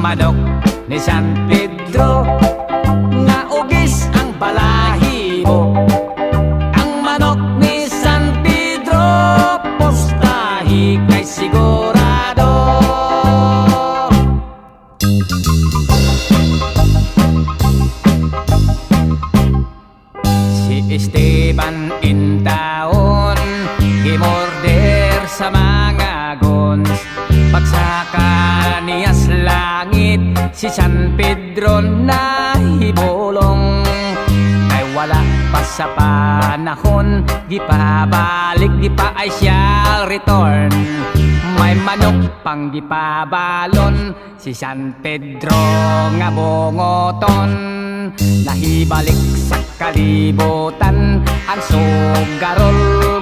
manok ni San Pedro. Nga ugis ang balahibo Ang manok ni San Pedro Postahi kay sigurado. Si Esteban Intaon Gimorder sa mga gons. Pagsaka niyas langit Si San Pedro na hibulong Ay wala pa sa panahon. Gipabalik di pa ay siya return. May manok pang gipabalon Si San Pedro nga bungoton Nahibalik sa kalibutan Ang sugarol